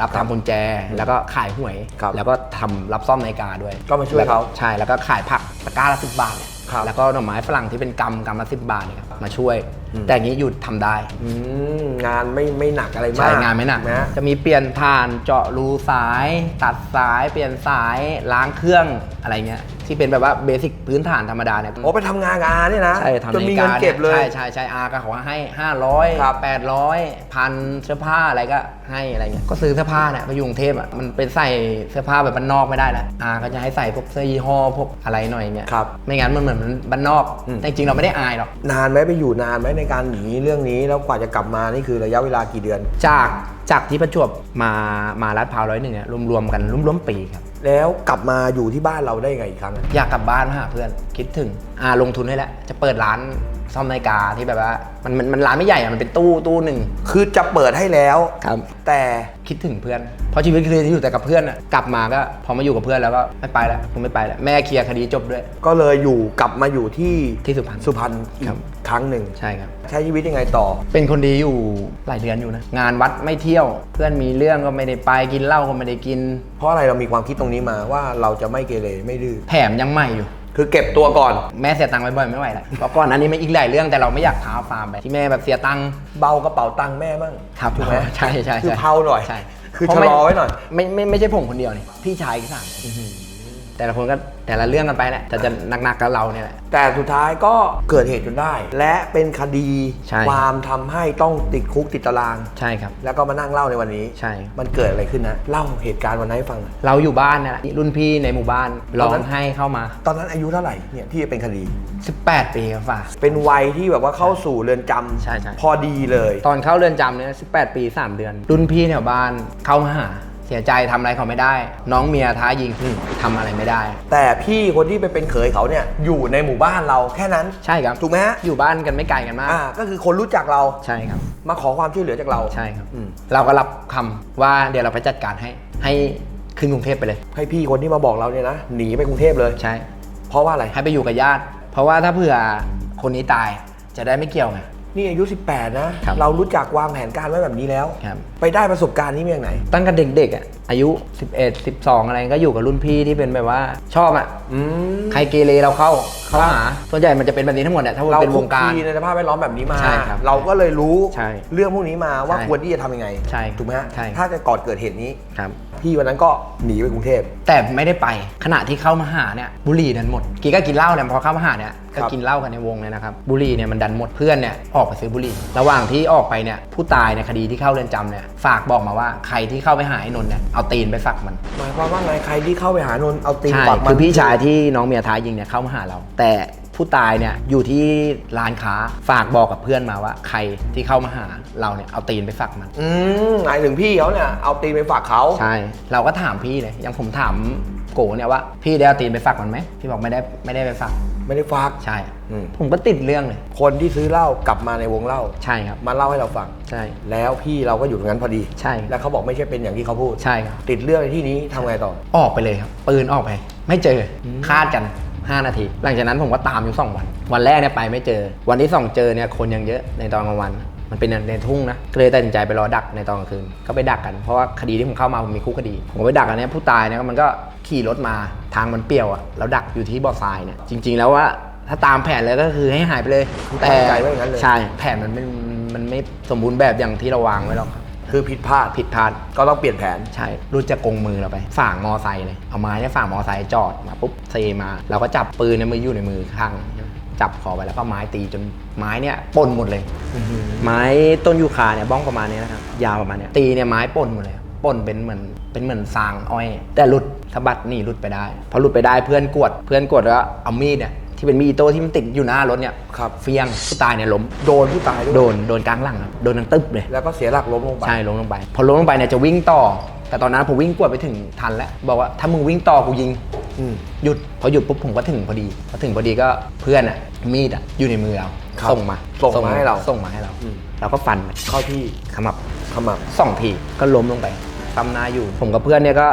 A: รับทำกุญแจ แล้วก็ขายหวย
B: ครับ
A: แล้วก็ทำรับซ่อมนาฬิกาด้วย
B: ก็มาช่วยเขา
A: แล้ใช่ แล้วก็ขายผักตะกร้าละสิบบาทเนี่ย
B: ครับ
A: แล้วก็หน่อไม้ฝรั่งที่เป็นกำกำละสิบบาทเนี่ยครับมาช่วย
B: อืม
A: แต่อย่างนี้หยุดทำได้
B: อืมงานไม่ไม่หนักอะไรมาก
A: ใช่งานไม่หนัก
B: นะ
A: จะมีเปลี่ยนถ่านเจาะรูสาย ตัดสาย เปลี่ยนสายล้างเครื่องอะไรเงี้ย ที่เป็นแบบว่าเบสิกพื้นฐานธรรมดาเนี่ย
B: โอ้ไปทำงานกับอาเนี่ยนะ
A: ใช่ทำ
B: จนมี
A: นาฬิ
B: เงินเก็บเลย
A: ใช่ใช่ใช่อาก็เขาให้500
B: ครับ
A: 800พันเสื้อผ้าอะไรก็ให้อะไรเงี้ยก็ซื้อเสื้อผ้าเนี่ยก็อยู่กรุงเทพอะมันเป็นใส่เสื้อผ้าแบบบ้านนอกไม่ได้แล้วอาก็จะให้ใส่พวกเสื้อยี่ห้อพวกอะไรหน่อยเงี้ย
B: ครับ
A: ไม่งั้นมันเหมือนมันบ้านนอก
B: อืม
A: แต่จริงๆเราไม่ได้อายหรอก
B: นานไหมไปอยู่นานไหมในการหนีเรื่องนี้แล้วกว่าจะกลับมานี่คือระยะเวลากี่เดือน
A: จากจากที่ประจวบมามาลาดพร้าวร้อยหนึ่งเนี่ยรวมๆกันรวมๆปีครับ
B: แล้วกลับมาอยู่ที่บ้านเราได้ไงอีกครั้งอะ
A: อยากกลับบ้านมาหาเพื่อนคิดถึงอาลงทุนให้แล้วจะเปิดร้าน ซ่อมนาฬิกาที่แบบว่ามันมันมันร้านไม่ใหญ่อะมันเป็นตู้ตู้หนึ่ง
B: คือจะเปิดให้แล้ว
A: ครับ
B: แต่
A: คิดถึงเพื่อน เพราะชีวิตคืออยู่แต่กับเพื่อนอะกลับมาก็พอมาอยู่กับเพื่อนแล้วก็ไม่ไปแล้วผมไม่ไปแล้วแม่เคลียร์คดีจบด้วย
B: ก็เลยอยู่กลับมาอยู่ที่
A: ที่สุพรรณ
B: สุพรรณอี
A: ครั
B: ก
A: บ
B: ครั้งหนึ่ง
A: ใช่ครับ
B: ใช้ชีวิตยังไงต่อ
A: เป็นคนดีอยู่หลายเดือนอยู่นะ งานวัดไม่เที่ยว เพื่อนมีเรื่องก็ไม่ได้ไปกินเหล้าก็ไม่ได้กิน
B: เพราะอะไรเรามีความคิดตรงนี้มาว่าเราจะไม่เกเรไม่ดื้อ
A: แถมยังใหม่อยู่
B: คือเก็บตัวก่อน
A: แม่เสียตังค์บ่อยๆไม่ไหวแล้วเพราะก่อนอันนี้มันอีกหลายเรื่องแต่เราไม่อยากท้าฟาร์มไปที่แม่แบบเสียตังค์
B: เบากระเป๋าตังค์แม่มั่ง
A: ครับ
B: ถูกไหม
A: ใช่ใช่
B: คือ
A: ใช่
B: เผาหน่อย
A: ใช่
B: คือ
A: เพรา
B: ชะ
A: ไม่
B: ลอไว้หน่อย
A: ไม่ไม่ไม่ใช่ผมคนเดียวนี่พี่ชายอีกสาม แต่ละคนก็แต่ละเรื่องกันไปแหละแต่จะหนักๆกับเราเนี่ยแหละ
B: แต่สุดท้ายก็เกิดเหตุจนได้ และเป็นคดี
A: ใช่
B: ความทำให้ต้องติดคุกติดตาราง
A: ใช่ครับ
B: แล้วก็มานั่งเล่าในวันนี้
A: ใช่
B: มันเกิดอะไรขึ้นนะ เล่าเหตุการณ์วันนั้นให้ฟังหน่อย
A: เราอยู่บ้านเนี่ยแหละรุ่นพี่ในหมู่บ้านร้องให้เข้ามา
B: ตอนนั้นอายุเท่าไหร่เนี่ยที่เป็นคดี
A: 18 ปีครับฝ่า
B: เป็นวัยที่แบบว่าเข้าสู่เรือนจำ
A: ใช่ใช่
B: พอดีเลย
A: ตอนเข้าเรือนจำเนี่ย18 ปี 3 เดือน รุ่นพี่แถวบ้านเข้ามาหา เสียใจทำอะไรเขาไม่ได้ น้องเมียท้ายิงทำอะไรไม่ได้
B: แต่พี่คนที่ไปเป็นเขยเขาเนี่ยอยู่ในหมู่บ้านเราแค่นั้น
A: ใช่ครับ
B: ถูกไหมฮะ
A: อยู่บ้านกันไม่ไกลกันมาก
B: อ่าก็คือคนรู้จักเรา
A: ใช่ครับ
B: มาขอความช่วยเหลือจากเรา
A: ใช่ครับ
B: อืม
A: เราก็รับคำว่าเดี๋ยวเราไปจัดการให้ให้ขึ้นกรุงเทพไปเลย
B: ให้พี่คนที่มาบอกเราเนี่ยนะหนีไปกรุงเทพเลย
A: ใช่
B: เพราะว่าอะไร
A: ให้ไปอยู่กับญาติ เพราะว่าถ้าเผื่อคนนี้ตายจะได้ไม่เกี่ยวไง
B: นี่อายุ 18 นะ
A: ครับ
B: เรารู้จักวางแผนการไว้แบบนี้แล้ว
A: ครับ
B: ไปได้ประสบการณ์นี้มาจากไหน
A: ตั้งแต่เด็กๆอะอายุ 11 12 อะไรก็อยู่กับรุ่นพี่ที่เป็นแบบว่าชอบอะ
B: อืม
A: ใครเกเรเราเข้าเข้าหาส่วนใหญ่มันจะเป็นแบบนี้ทั้งหมดเนี่ยถ้ามัน
B: เรา
A: เป็น
B: คว
A: งการ
B: คีในสภาพแวดล้อมแบบนี้มา
A: ใช่ครับ
B: เราก็เลยรู้
A: ใช่
B: เรื่องพวกนี้มาว่า
A: ใช่
B: ควรที่จะทำยังไง
A: ใช่
B: ถูกไหมฮะ
A: ใช่
B: ถ้าจะก่อนเกิดเหตุนี้
A: ครับ
B: พี่วันนั้นก็หนีไปกรุงเทพ
A: แต่ไม่ได้ไปขณะที่เข้ามาหาเนี่ยบุหรี่ดันหมดกีก็กินเหล้าเนี่ยพอเข้ามาหาเนี่ยก็
B: ครับ
A: กินเหล้ากันในวงเนี่ยนะครับบุหรี่เนี่ยมันดันหมดเพื่อนเนี่ยออกไปซื้อบุหรี่ ระหว่างที่ออกไปเนี่ยผู้ตายในคดีที่เข้าเรือนจำเนี่ยฝากบอกมาว่าใครที่เข้าไปหาไอ้นนท์เนี่ยเอาตีนไปฝักมัน
B: หมายความว่าไงใครที่เข้าไปหานนท์เอาตีน
A: ใช่
B: ปักมั
A: คื
B: น
A: อพี่ชายที่น้องเมียท้ายยิงเนี่ยเข้ามาหาเรา แต่ ผู้ตายเนี่ยอยู่ที่ร้านค้าฝากบอกกับเพื่อนมาว่า ใครที่เข้ามาหาเราเนี่ยเอาตีนไปฝักมัน
B: อืมหมายถึงพี่เขาเนี่ยเอาตีนไปฝากเขา
A: ใช่ เราก็ถามพี่เลยอย่างผมถามโกเนี่ยว่าพี่ได้เอาตีนไปฝักมันไหมพี่บอกไม่ได้ไม่ได้ไปฝัก
B: ไม่ได้ฝาก
A: ใช่
B: อืม
A: ผมก็ติดเรื่องเลย
B: คนที่ซื้อเหล้ากลับมาในวงเหล้า
A: ใช่ครับ
B: มาเล่าให้เราฟัง
A: ใช่
B: แล้วพี่เราก็อยู่ตรงนั้นพอดี
A: ใช่
B: แล้วเขาบอกไม่ใช่เป็นอย่างที่เขาพูด
A: ใช่ครับ
B: ติดเรื่องในที่นี้ทำไงต่อ
A: ออกไปเลยครับ ปืนออกไป ไม่เจออคาดกัน 5 นาที หลังจากนั้นผมก็ตามอยู่ 2 วัน วันแรกเนี่ยไปไม่เจอ วันที่ 2 เจอเนี่ยคนยังเยอะในตอนกลางวัน มันเป็นในทุ่งนะก็เลยตัดสินใจไปรอดักในตอนกลางคืน ก็ไปดักกัน เพราะว่าคดีที่ผมเข้ามาผมมีคู่คดี ผมก็ไปดักอันเนี้ยผู้ตายเนี่ยมันก็ขี่รถมาทางมันเปรี้ยวอะแล้วดักอยู่ที่บ่อทรายเนี่ย จริง ๆ แล้วว่าถ้าตามแผนเลยก็คือให้หายไปเลย แต่
B: ตั้งใจไว้อย่างนั้นเลย
A: ใช่ แผนมันไม่มันไม่สมบูรณ์แบบอย่างที่เราวางไว้หรอก ครับ
B: คือผิดพลาด
A: ผิดพลาด
B: ก็ต้องเปลี่ยนแผน
A: ใช่รูดจากกงมือเราไปฝ่างมอไซค์เลย เอาไม้เนี่ยฝ่างมอไซค์จอดมาปุ๊บเซมาเราก็จับปืนในมืออยู่ในมือข้างใช่ไหมจับคอไปแล้วก็ไม้ตีจนไม้เนี่ยป่นหมดเลย ไม้ต้นยูคาเนี่ยบ้องประมาณนี้นะครับยาวประมาณเนี้ยตีเนี่ยไม้ป่นหมดเลยป่นเป็นเหมือนเป็นเหมือนซางอ้อย แต่หลุดสะบัดหนี่หลุดไปได้พอหลุดไปได้เพื่อนกวด เพื่อนกวดแล้วเอามีดเนี่ย ที่เป็นมีดอิโต้ที่มันติดอยู่หน้ารถเนี่ย
B: ครับ
A: เฟียงผู้ตายเนี่ยล้ม
B: โดนผู้ตายด้วย
A: โดนโดนกลางหลังครับโดนทั้งตึ๊บเลย
B: แล้วก็เสียหลักล้มลงไป
A: ใช่ลงลงไป พอลงลงไปเนี่ยจะวิ่งต่อ แต่ตอนนั้นผมวิ่งกวดไปถึงทันแล้ว บอกว่าถ้ามึงวิ่งต่อกูยิง
B: อืม
A: หยุดพอหยุดปุ๊บผมก็ถึงพอดีพอถึงพอดีก็เพื่อนอะมีดอะอยู่ในมือเรา
B: ครับ
A: ส่งมา
B: ส่งมาให้เรา
A: ส่งมาให้เรา
B: อืม
A: เราก็ฟันมัน
B: เข้าที่
A: ขมับ
B: ขมับ
A: สองทีก็ล้มลงไปปั๊มหน้าอยู่ ผมกับเพื่อนเนี่ยก็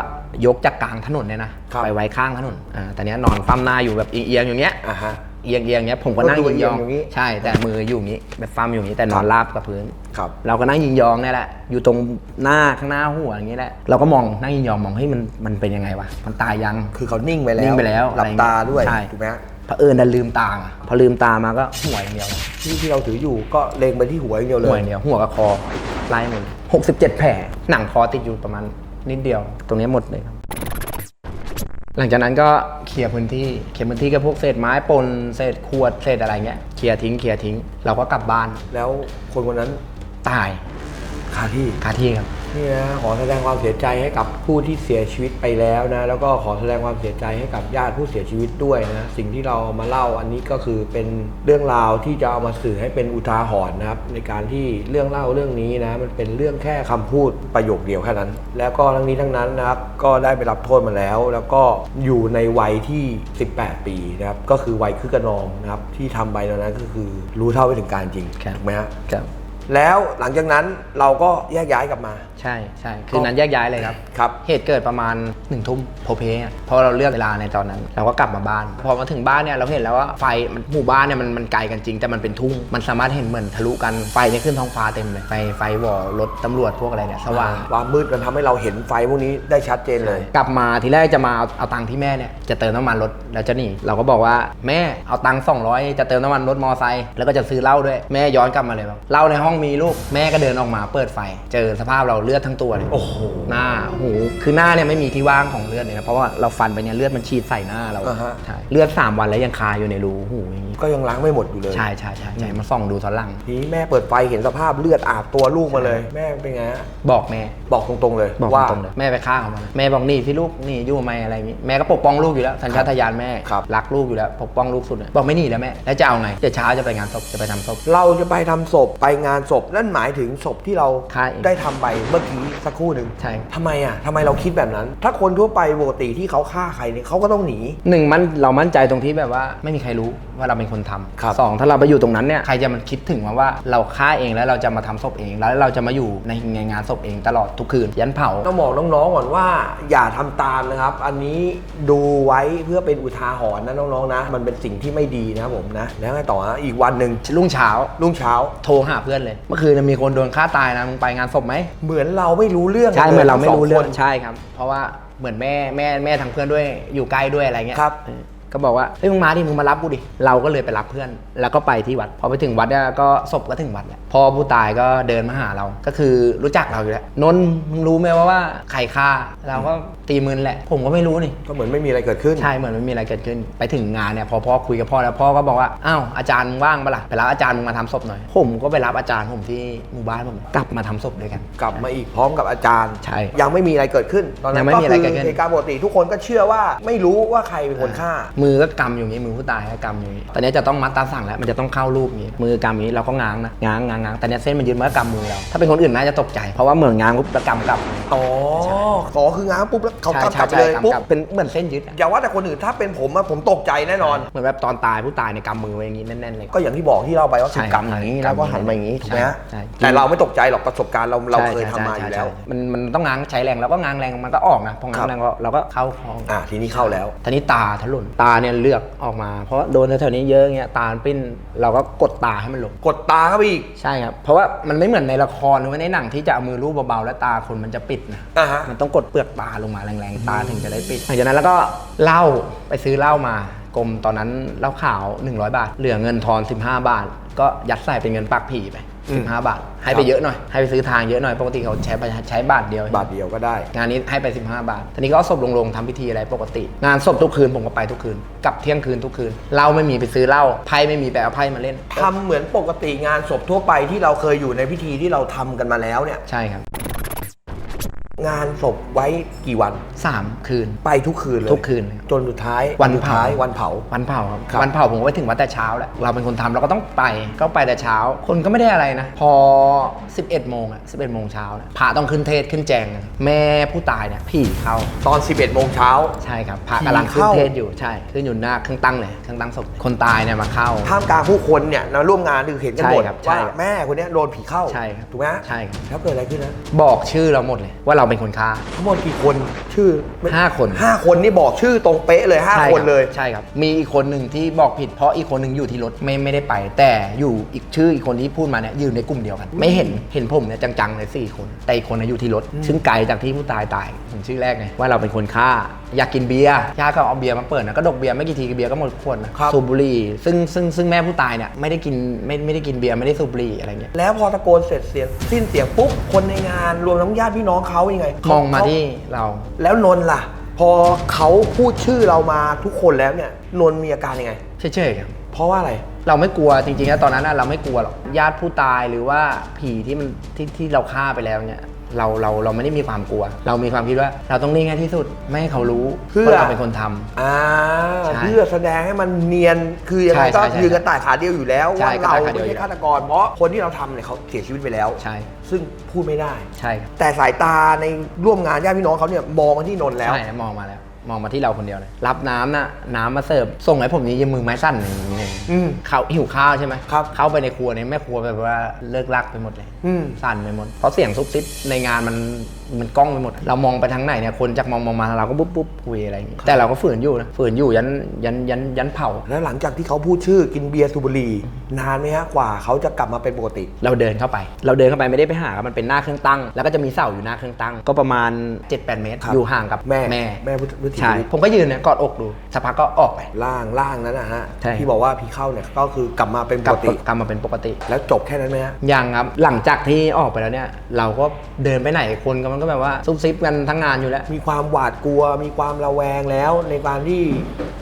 A: ยกจากกลางถนนเนี่ยนะ ครับ ไปไว้ข้างถนนอ่าแต่เนี้ยนอนปั๊มหน้าอยู่แบบเอียงๆอย่างเงี้ย
B: อะฮะ
A: เอียงๆอย่างเงี้ยผมก็นั่ง
B: ก็คือ
A: ยิงยอง
B: เอียงอย่างงี้
A: ใช่ แต่มืออยู่อย่างงี้แบบฟัมอยู่อย่างงี้แต่นอนราบกับพื้น
B: ครับ
A: เราก็นั่งยิงยองเนี่ยแหละ อยู่ตรงหน้าข้างหน้าหัวอย่างนี้แหละ เราก็มองนั่งยิงยองมองเฮ้ยมันมันเป็นยังไงวะ มันตายยัง
B: คือเขานิ่งไปแล้ว
A: นิ่งไปแล้ว
B: หลับตาด้วย
A: ใช่
B: ถูกไหมฮะ
A: เผอิญดันลืมตาอะพอลืมตามาก็หัวอย่างเดียวเลย
B: ที่ที่เราถืออยู่ก็เล็งไปที่หัวอย่างเดียวเล
A: หัวยอย่างเดียวหัวกับคอไล่หมดหกสิบเจ็ดแผลหนังคอติดอยู่ประมาณ นิดเดียว ตรงนี้หมดเลยครับ หลังจากนั้นก็เคลียร์พื้นที่เคลียร์พื้นที่กับพวกเศษไม้ปนเศษขวดเศษอะไรเงี้ยเคลียร์ทิ้งเคลียร์ทิ้ง เราก็กลับบ้าน
B: แล้วคนคนนั้น
A: ตาย
B: คาที่
A: คาที่ครับ
B: นี่นะขอแสดงความเสียใจให้กับผู้ที่เสียชีวิตไปแล้วนะ แล้วก็ขอแสดงความเสียใจให้กับญาติผู้เสียชีวิตด้วยนะ สิ่งที่เรามาเล่าอันนี้ก็คือเป็นเรื่องราวที่จะเอามาสื่อให้เป็นอุทาหรณ์นะครับ ในการที่เรื่องเล่าเรื่องนี้นะ มันเป็นเรื่องแค่คำพูดประโยคเดียวแค่นั้น แล้วก็ทั้งนี้ทั้งนั้นนะครับก็ได้ไปรับโทษมาแล้ว แล้วก็อยู่ในวัยที่ 18 ปีนะครับก็คือวัยคือกระนองนะครับที่ทำไปตอนนั้นก็คือรู้เท่าไม่ถึงการจริง
A: ครับ
B: ถูกไหมฮะ
A: ครับ
B: แล้วหลังจากนั้นเราก็แยกย้ายกลับมา
A: ใช่ใช่คืนนั้นแยกย้ายเลยครับ
B: ครับ
A: เหตุเกิดประมาณหนึ่งทุ่มโพเพอะเพราะเราเลือกเวลาในตอนนั้น เราก็กลับมาบ้าน พอมาถึงบ้านเนี่ยเราเห็นแล้วว่าไฟมันหมู่บ้านเนี่ยมันมันไกลกันจริง แต่มันเป็นทุ่ง มันสามารถเห็นเหมือนทะลุกันไฟเนี่ยขึ้นท้องฟ้าเต็มเลย ไฟไฟวอลรถตำรวจพวกอะไรเนี่ยสว่าง
B: ความมืดมันทำให้เราเห็นไฟพวกนี้ได้ชัดเจนเลย
A: กลับมาทีแรกจะมาเอาเอาตังค์ที่แม่เนี่ยจะเติมน้ำมันรถแล้วจะหนีเราก็บอกว่าแม่เอาตังค์200 จะเติมน้ำมันรถมอไซค์แล้วก็จะซื้อเหล้าด้วยแม่ย้อนกลับมาเลยแบบเหล้าในห้องมีลูกแม่ก็เดินออกมาเปิดไฟเจอสภาพเราเลือดทั้งตัวเลย
B: โอ้โห
A: หน้าหูคือหน้าเนี่ยไม่มีที่ว่างของเลือดเลยนะเพราะว่าเราฟันไปเนี่ยเลือดมันฉีดใส่หน้าเรา
B: อ่าฮะ
A: ใช่เลือดสามวันแล้วยังคาอยู่ในรูหูอย่างนี้
B: ก็ยังล้างไม่หมดอยู่เลย
A: ใช่ใช่ใช่ใช่มาส่องดูตอนหลัง
B: ทีนี้แม่เปิดไฟเห็นสภาพเลือดอาบตัวลูกมาเลย แม่เป็นไงฮะ
A: บอกแม่
B: บอกตรงๆเลย
A: บอก
B: ว่า
A: ตรงๆเลยแม่ไปฆ่าเขามานะแม่บอกหนี่ที่ลูกหนี่อยู่ไหมอะไรอย่างนี้แม่ก็ปกป้องลูกอยู่แล้วสัญชาตญาณแม่
B: ครับ
A: รักลูกอยู่แล้วปกป้องลูกสุดเลยบอกไม่หนีแล้วแม่แล้วจะเอาไงเดี๋ยวเช้าจะไปงานศพจะไปทำศพ
B: เราจะไปทำศพไปงานศพนั่นหมายถึงศพที่เรา
A: ฆ่าเอง
B: ได้ทำไปเมื่อกี้สักครู่หนึ่ง
A: ใช่
B: ทำไมอะทำไมเราคิดแบบนั้น ถ้าคนทั่วไปปกติที่เขาฆ่าใครเนี่ยเขาก็ต้องหนี
A: หนึ่งมันเรามั่นใจตรงที่แบบว่าไม่มีใครรู้ว่าเราเป็นคนทำ
B: ครับ
A: สองถ้าเราไปอยู่ตรงนั้นเนี่ยใครจะมันคิดถึงว่าว่าเราฆ่าเองแล้วเราจะมาทำศพเองแล้วเราจะมาอยู่ในในงานศพเองตลอดทุกคืนยันเผา
B: ต้องบอกน้องๆก่อนว่าอย่าทำตามนะครับ อันนี้ดูไว้เพื่อเป็นอุทาหรณ์นะน้องๆนะ มันเป็นสิ่งที่ไม่ดีนะครับผมนะ แล้วไงต่อฮะอีกวันหนึ่ง
A: รุ่งเช้า
B: รุ่งเช้า
A: โทรหาเพื่อนเลยเมื่อคืนมีคนโดนฆ่าตายนะมึงไปงานศพไหม
B: เหมือนเราไม่รู้เรื่อง
A: ใช่เหมือนเราไม่รู้เรื่อง
B: ทั้สคน
A: ใช่ครับ เพราะว่าเหมือนแม่แม่แม่ทางเพื่อนด้วยอยู่ใกล้ด้วยอะไรเงี้ย
B: ครับ
A: เออ ก็บอกว่าเฮ้ยมึงมาดิมึงมารับกูดิเราก็เลยไปรับเพื่อน แล้วก็ไปที่วัด พอไปถึงวัดเนี่ยก็ศพก็ถึงวัดแหละพ่อผู้ตายก็เดินมาหาเราก็คือรู้จักเราอยู่แล้วนนท์มึงรู้ไหมว่าว่าใครฆ่าเราก็ตีมือแหละ ผมก็ไม่รู้นี่
B: ก็เหมือนไม่มีอะไรเกิดขึ้น
A: ใช่เหมือนไม่มีอะไรเกิดขึ้น ไปถึงงานเนี่ยพอพ่อคุยกับพ่อแล้วพ่อก็บอกว่าอ้าวอาจารย์มึงว่างปะล่ะไปรับอาจารย์มึงมาทำศพหน่อย ผมก็ไปรับอาจารย์ผมที่หมู่บ้านผมกลับมาทำศพด้วยกัน
B: กลับมาอีกพร้อมกับอาจารย์
A: ใช่
B: ยังไม่มีอะไรเกิดขึ้น ตอนนั้
A: ยั
B: น
A: งไม่มีอะไรเกิดขึ้น
B: เหตุการณ์ปกติทุกคนก็เชื่อว่าไม่รู้ว่าใครเป็นคนฆ่า
A: มือก็กำอยู่อย่างนี้มือผู้ตายก็กำอยู่อย่างนี้ตอนนี้จะต้องมัดตาสั่งแล้วมันจะต้องเข้ารูปอย่างนี้ มือกำอย่างนี้เราก็ง้างนะง้างง้างง้างแต่เนี้ยเส้นมันยืนมันก็กำมือเราถ้าเป็นคนอื่นน่าจะตกใจ เพราะว่าเหมือนง้างปุ๊บแล้วกำกลับ
B: อ๋อขอคือง้างปุ๊บแล้วเขา
A: ใช่
B: กลับ
A: ใช่
B: กลับ
A: ใช่
B: เลย
A: กำ
B: ปุ๊บ
A: กลับเป็นเหมือนเส้นยึดอะ
B: อย่าว่าแต่คนอื่นถ้าเป็นผมอะผมตกใจแน่นอน
A: เหมือนแบบตอนตายผู้ตายในยกำมือไว้อย่างนี้แน่นๆเลย
B: ก็อย่างที่บอกที่เล่าไปว่าคื
A: ใช่
B: อกำอย่างนี้แล้วก็หันมาอย่างนี้ถูกไหมฮะ
A: ใช่ใช่
B: แต่เราไม่ตกใจหรอกประสบการณ์เราเรา
A: ใช่
B: เคย
A: ใช่
B: ทำมาอยู่แล้ว
A: ใช่ใช่มันมันต้องง้างใช้แรงแล้วก็ง้างแรงมันก็ออกนะพอง้า
B: ครั
A: ง
B: บ
A: แรงเราเราก็เข้าคลอง
B: อะทีนี้เข้าแล้ว
A: ทีนี้ตาทะลุนตาเนี่ยเลือกออกมา เพราะโดนแถวๆนี้เยอะเงี้ยตาปิ้นเราก็กดตาให้มันลง
B: กดตาเข้าไปอีก
A: ใช่ครับ เพราะว่ามันไม่เหมือนในละครหรือว่าในหนังที่จะเอามือลูบเบาๆแล้วตาคนมันจะปิดนะ
B: อ่าฮะ
A: มันต้องกดเปลือกตาลงมาแรงๆ ตาถึงจะได้ปิดหลังจากนั้นแล้วก็เหล้าไปซื้อเหล้ามากรมตอนนั้นเหล้าขาว 100 บาท เหลือเงินทอน 15 บาท ก็ยัดใส่เป็นเงินปากผีไป
B: อืม
A: 15บาท ให้ไปเยอะหน่อย ให้ไปซื้อทางเยอะหน่อย ปกติเขาใช้ไปใช้บาทเดียว
B: บาทเดียวก็ได้
A: งานนี้ให้ไป 15 บาททีนี้ก็เอาศพลงๆทำพิธีอะไรปกติ งานศพทุกคืนผมก็ไปทุกคืน กลับเที่ยงคืนทุกคืนเหล้าไม่มีไปซื้อเหล้า ไพ่ไม่มีไปเอาไพ่มาเล่น
B: ทำเหมือนปกติงานศพทั่วไปที่เราเคยอยู่ในพิธีที่เราทำกันมาแล้วเนี่ย
A: ใช่ครับ
B: งานศพไว้กี่วัน
A: สามคืน
B: ไปทุกคืนเลย
A: ทุกคืนเลย
B: จนสุดท้าย
A: วัน
B: สุดท้าย
A: เผา
B: วันเผา
A: วันเผาครับ
B: ครับ
A: วันเผาผมก็ไปถึงวัดแต่เช้าแหละเราเป็นคนทำเราก็ต้องไปก็ไปแต่เช้า คนก็ไม่ได้อะไรนะ พอ 11โมงอะ11โมงเช้านะพระต้องขึ้นเทศขึ้นแจงนะแม่ผู้ตายเนี่ยผีเข้า
B: ตอน 11โมงเช้า
A: ใช่ครับพระกำลังขึ้น
B: ผีเข้า
A: เทศอยู่ใช่ขึ้นอยู่หน้าเครื่องตั้งเลยเครื่องตั้งศพคนตายเนี่ยมาเข้า
B: ท่ามกลางผู้คนเนี่ยนะร่วมงานคือเห็นกันหมด
A: ใช่ครับใช่
B: ว่า
A: ครับ
B: แม่คนเนี้ยโดนผีเข้า
A: ใช่ครับ
B: ถูกไหมฮะ
A: ใช่ครับ
B: แล้วเกิดอะไรขึ้นนะ
A: บอกชื่อเราหมดเลยว่าเราเป็นคนฆ่า
B: ทั้งหมดกี่คนชื่อไม่
A: ห้าคน
B: ห้าคนนี่บอกชื่อตรงเป๊ะเลยห้า
A: ใช่
B: คนเลย
A: ใช่ครับ มีอีกคนหนึ่งที่บอกผิดเพราะอีกคนหนึ่งอยู่ที่รถไม่ไม่ได้ไป แต่อยู่อีกชื่ออีกคนที่พูดมาเนี่ยอยู่ในกลุ่มเดียวกัน ไม่เห็นเห็นผมเนี่ยจังๆเลยสี่คน แต่อีกคนน่ะอยู่ที่รถ ซึ่งไกลจากที่ผู้ตายตายผมชื่อแรกไงว่าเราเป็นคนฆ่า อยากกินเบียร์ญาติก็เอาเบียร์มาเปิดนะก็ดกเบียร์ไม่กี่ทีเบียร์ก็หมดขวดนะครับ สูบบุหรี่ซึ่งซึ่งซึ่งแม่ผู้ตายเนี่ยไม่ได้กินไม่ไม่ได้กินเบียร์ไม่ได้สูบบุหรี่อะไรเงี้ย
B: แล้วพอตะโกนเสร็จเสียงสิ้นเสียงปุ๊บคนในงานรวมทั้งญาติพี่น้องเขายังไง
A: มองมา
B: เข
A: ที่เรา
B: แล้วนนท์ล่ะ พอเขาพูดชื่อเรามาทุกคนแล้วเนี่ยนนท์มีอาการยังไง
A: เฉยๆครับ
B: เพราะว่าอะไร
A: เราไม่กลัวจริงๆแล้วตอนนั้นน่ะเราไม่กลัวหรอกญาติผู้ตายหรือว่าผีที่มันที่ที่เราฆ่าไปแล้วเนี่ย เราเราเราไม่ได้มีความกลัว เรามีความคิดว่าเราต้องนิ่งให้ที่สุดไม่ให้เขารู้
B: เพื่อ
A: ว่าเราเป็นคนทำ
B: อ่า
A: ใช่
B: เพื่อแสดงให้มันเนียนคือยังไง
A: ใช่
B: ก็
A: ใช่ใช่
B: ยืนกันต่ายขาเดียวอยู่แล้ว
A: ใช่
B: ว่าเรา
A: กระต่ายขาเดี
B: ไม่
A: ยวอยู่
B: ใช่ฆาตกร เพราะคนที่เราทำเนี่ยเขาเสียชีวิตไปแล้ว
A: ใช่
B: ซึ่งพูดไม่ได้
A: ใช่ครับ
B: แต่สายตาในร่วมงานญาติพี่น้องเขาเนี่ยมองมาที่นนท์แล้ว
A: ใช่มองมาแล้ว มองมาที่เราคนเดียวเลย รับน้ำน่ะน้ำมาเสิร์ฟส่งให้ผมนี่ยังมือไม้สั่นอย่างนี้เลย
B: อืม
A: เขาหิวข้าวใช่ไหม
B: ครับ
A: เข้าไปในครัวเนี่ยแม่ครัวแบบว่าเลิกลักไปหมดเลย
B: อืม
A: สั่นไปหมดเพราะเสียงซุบซิบในงานมัน มันกล้องไปหมด เรามองไปทางไหนเนี่ยคนจากมองมองมาเราก็ปุ๊บปุ๊บคุยอะไรอย่างงี้แต่เราก็ฝืนอยู่นะฝืนอยู่ยันยันยันยันเผา
B: แล้วหลังจากที่เขาพูดชื่อกินเบียร์สูบบุหรี่นานไหมฮะกว่าเขาจะกลับมาเป็นปกติ
A: เราเดินเข้าไป เราเดินเข้าไปไม่ได้ไปหาครับมันเป็นหน้าเครื่องตั้ง แล้วก็จะมีเสาอยู่หน้าเครื่องตั้ง ก็ประมาณ 7-8 เมตร
B: ครับ
A: อยู่ห่างกับ
B: แม่
A: แม่
B: แม่พุทธวิถี
A: ใช่ผมก็ยืนเนี่ยกอดอกดูสักพักก็ออกไป
B: ล่างล่างนั้นนะฮะ
A: ใช่
B: ที่บอกว่าพี่เข้าเนี่ยก็คือกลับมาเป็นป
A: กลั
B: ก
A: บ
B: ติ
A: กลับมาเป็นปกติ
B: แล้วจบแค่นั้นไหมฮะ
A: ยังครับหลังจากที่ออกไปแล้วเนี่ยเราก็เดินไปไหนคนก็มันก็แบบว่าซุบซิบกันทั้งงานอยู่แล้ว
B: มีความหวาดกลัว มีความระแวงแล้ว ในการที่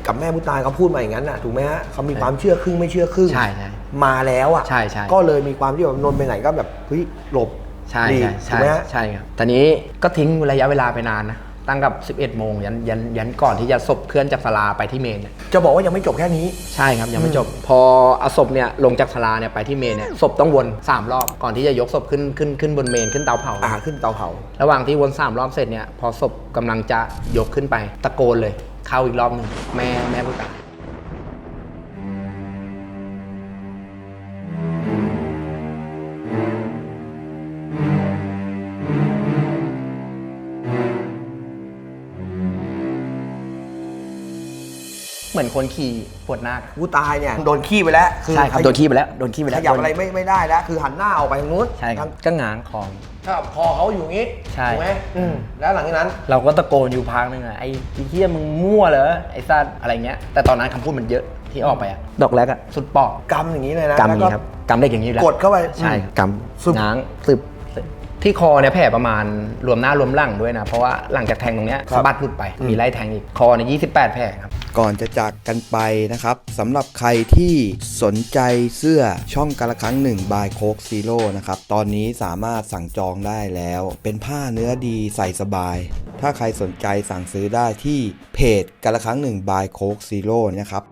B: กับแม่ผู้ตายเขาพูดมาอย่างนั้นน่ะถูกไหมฮะเขามีความเชื่อครึ่งไม่เชื่อครึ่ง
A: ใช่ใช่
B: มาแล้วอะ
A: ใช่ใช่
B: ก็เลยมีความที่แบบนนท์ไปไหนก็แบบเฮ้ยหลบ
A: ใช่
B: ดี
A: ใช่
B: ถู
A: ใช่
B: กไหมฮะ
A: ใช่ครับตอนนี้ก็ทิ้งระยะเวลาไปนานนะ ตั้งกับ 11 โมงยันยันยันก่อนที่จะศพเคลื่อนจากศาลาไปที่เมนเนี่ย
B: จะบอกว่ายังไม่จบแค่นี้
A: ใช่ครับยังไม่จบ พอเอาศพเนี่ยลงจากศาลาเนี่ยไปที่เมนเนี่ยศพต้องวน 3 รอบก่อนที่จะยกศพขึ้นขึ้นขึ้นบนเมนขึ้นเตาเผา
B: อ่าขึ้นเตาเผา
A: ระหว่างที่วน 3 รอบเสร็จเนี่ยพอศพกำลังจะยกขึ้นไปตะโกนเลยเข้าอีกรอบหนึ่งแม่แม่ผู้ตาย เหมือนคนขี่ปวดหน้าค
B: ผู้ตายเนี่ยโดนขี้ไปแล้ว
A: ใช่ครับโดนขี้ไปแล้วโดนขี้ไป
B: ข
A: แล้ว
B: ยับอะไรไม่ไม่ได้แล้ว คือหันหน้าออกไปทางนู้น
A: ใช่ครับก็ง้างคอง
B: ถ้าพอเขาอยู่อย่างงี้
A: ใช่
B: ถูกไหมอืมแล้วหลังจากนั้น
A: เราก็ตะโกนอยู่พักนึงอะไอ้เฮียมึงมั่วเหรอไอ้สัตว์อะไรเงี้ยแต่ตอนนั้นคำพูดมันเยอะที่ออกไปอะดอกแรกอะสุดปอก
B: กำอย่างนี้เลยนะ
A: กำอย่าง
B: แล้ว
A: นี้ครับกำเล็กอย่างนี้อยู่แล้ว
B: กดเข้าไป
A: ใช่
B: อืม
A: ก
B: ซึบำ
A: ง้างซึบซึบ ที่คอเนี่ยแผลประมาณรวมหน้ารวมหลังด้วยนะ เพราะว่าหลังจากแทงตรงเนี้ย
B: ครับ
A: สะบัดหลุดไปมีไล่แทงอีกคอเนี่ยยี่สิบแปดแผลครับ
C: ก่อนจะจากกันไปนะครับสำหรับใครที่สนใจเสื้อช่องกาละครั้งหนึ่งบายโคกซีโร่นะครับ ตอนนี้สามารถสั่งจองได้แล้ว เป็นผ้าเนื้อดีใส่สบาย ถ้าใครสนใจสั่งซื้อได้ที่เพจกาละครั้งหนึ่งบายโคกซีโร่นะครับ